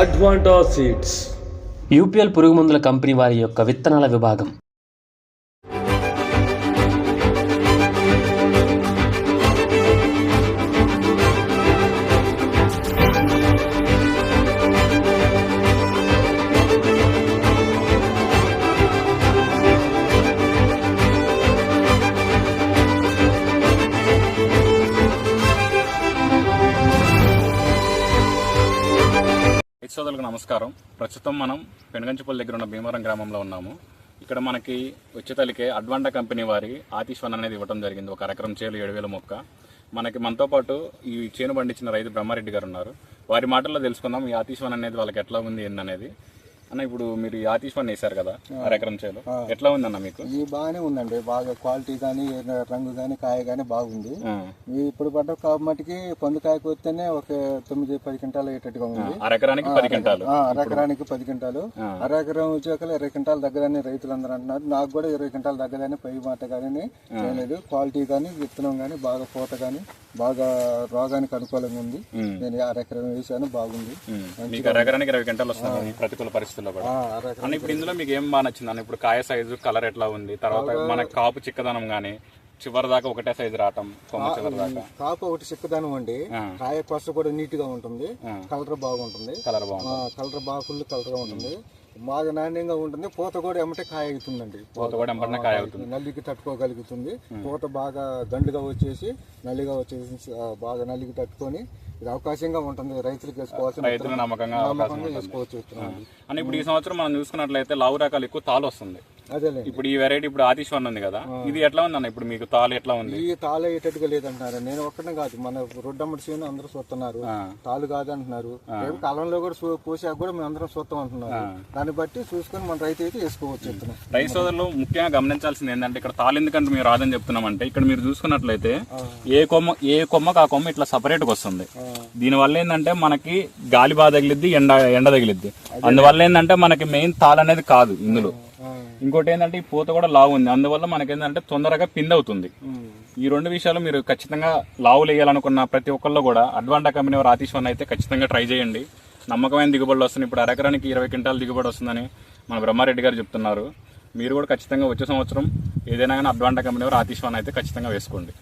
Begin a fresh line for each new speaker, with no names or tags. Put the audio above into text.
Advanta seeds
UPL పురుగు మందుల company వారి యొక్క విత్తనాల విభాగం.
రైతు సోదరులకు నమస్కారం. ప్రస్తుతం మనం పెనుగంచిపల్లి దగ్గర ఉన్న భీమవరం గ్రామంలో ఉన్నాము. ఇక్కడ మనకి ఉచితలికే అడ్వాంటా కంపెనీ వారి ఆతిష్వన్ అనేది ఇవ్వడం జరిగింది. ఒక ఎకరం చేలు ఏడు వేల మొక్క. మనకి మనతో పాటు ఈ చేను పండించిన రైతు బ్రహ్మారెడ్డి గారు ఉన్నారు. వారి మాటల్లో తెలుసుకుందాం ఈ ఆతిష్వన్ అనేది వాళ్ళకి ఎట్లా ఉంది ఏందనేది. అన్న ఇప్పుడు మీరు ఈ ఆతిష్వన్ వేశారు కదా అర ఎకరం చేలు. ఎట్లా ఉందన్న మీకు?
ఇది బాగానే ఉందండి. బాగా క్వాలిటీ కానీ రంగు కానీ కాయ కానీ బాగుంది. ఇప్పుడు పడ్డ కాబట్టికి పండు కాయ కొత్తేనే ఒక తొమ్మిది పది క్వింటాలు అయ్యేటట్టుగా ఉంది.
అర ఎకరానికి పది క్వింటాలు.
ఆ, అర ఎకరానికి పది క్వింటాలు. అర ఎకరం వచ్చాక ఇరవై క్వింటాలు దగ్గరని రైతులందరూ అంటున్నారు. నాకు కూడా ఇరవై క్వింటాలు దగ్గరని పై మాట కానీ చేయలేదు. క్వాలిటీ కానీ విత్తనం కానీ బాగా పూత కానీ బాగా రోగానికి అనుకూలంగా ఉంది. నేను అర ఎకరం వేసాను బాగుంది.
ఉమ్. మీకు అర ఎకరానికి ఇరవై క్వింటాలు వస్తుంది ఈ ప్రతికూల కూడా అన్న ఇప్పుడు ఇందులో మీకు ఏం బాగా నచ్చింది అన్న? ఇప్పుడు కాయ సైజు కలర్ ఎట్లా ఉంది? తర్వాత మన కాపు చిక్కదనం గానీ చివరి దాకా ఒకటే సైజు రావటం కొమ్మ చివరి దాకా
కాపు ఒకటి చిక్కదనం అండి. కాయ కొస కూడా నీట్గా ఉంటుంది కలర్ బాగుంటుంది.
కలర్ బాగుంది
ఆ, కలర్ బాగా ఫుల్ కలర్గా ఉంటుంది. బాగా నాణ్యంగా ఉంటుంది. పూత కూడా ఎమ్మటే కాయ అవుతుందండి
పూత కూడా ఎంబడిన కాయ అవుతుంది
నల్లికి తట్టుకోగలుగుతుంది. పూత బాగా దండుగా వచ్చేసి నల్లిగా వచ్చేసి బాగా నల్లికి తట్టుకొని ఇది అవకాశంగా ఉంటుంది. రైతులకు వేసుకోవాల్సిన
రైతులు నమ్మకంగా
వేసుకోవచ్చు.
అని ఇప్పుడు ఈ సంవత్సరం మనం చూసుకున్నట్లయితే లావు రకాలు ఎక్కువ తాలు వస్తుంది. ఇప్పుడు ఈ వెరైటీ ఇప్పుడు ఆతిష్వన్ ఉంది కదా. ఇది ఎట్లా ఉంది అన్న ఇప్పుడు మీకు తాలు ఎట్లా ఉంది?
ఈ తాళ అయ్యేటట్టుగా లేదంటున్నారు. నేను ఒక్కనే కాదు. మన రొడ్డమ్మడి సీన్ అందరూ చూస్తున్నారు
ఆ.
తాళ్ళు కాదు అంటున్నారు రేపు కాలంలో కూడా పోసాక కూడా మేము అందరం చూస్తాం అంటున్నారు. దాన్ని బట్టి చూసుకొని మన రైతు అయితే వేసుకోవచ్చు
రైతు సోదరులు ముఖ్యంగా గమనించాల్సింది ఏంటంటే ఇక్కడ తాలు ఎందుకంటే మీరు రాదని చెప్తున్నామంటే ఇక్కడ మీరు చూసుకున్నట్లయితే ఏ కొమ్మ ఏ కొమ్మకు ఆ కొమ్మ ఇట్లా సపరేట్గా వస్తుంది. దీనివల్ల ఏంటంటే మనకి గాలి బాగా తగిలిద్ది ఎండ ఎండ తగిలిద్ది. అందువల్ల ఏంటంటే మనకి మెయిన్ తాలు అనేది కాదు ఇందులో. ఇంకోటి ఏంటంటే ఈ పూత కూడా లావు ఉంది. అందువల్ల మనకి ఏంటంటే తొందరగా పిండి అవుతుంది. ఈ రెండు విషయాలు మీరు ఖచ్చితంగా లావులు వేయాలనుకున్న ప్రతి ఒక్కళ్ళు కూడా అడ్వాంటా కంపెనీ వారు ఆతిష్ వన్ అయితే ఖచ్చితంగా ట్రై చేయండి. నమ్మకమైన దిగుబడులు వస్తుంది ఇప్పుడు అరెకరానికి ఇరవై క్వింటాల దిగుబడి వస్తుందని మన బ్రహ్మారెడ్డి గారు చెప్తున్నారు. మీరు కూడా ఖచ్చితంగా వచ్చే సంవత్సరం ఏదైనా కానీ అడ్వాంటా కంపెనీ వారు ఆతిష్ వన్ అయితే ఖచ్చితంగా వేసుకోండి.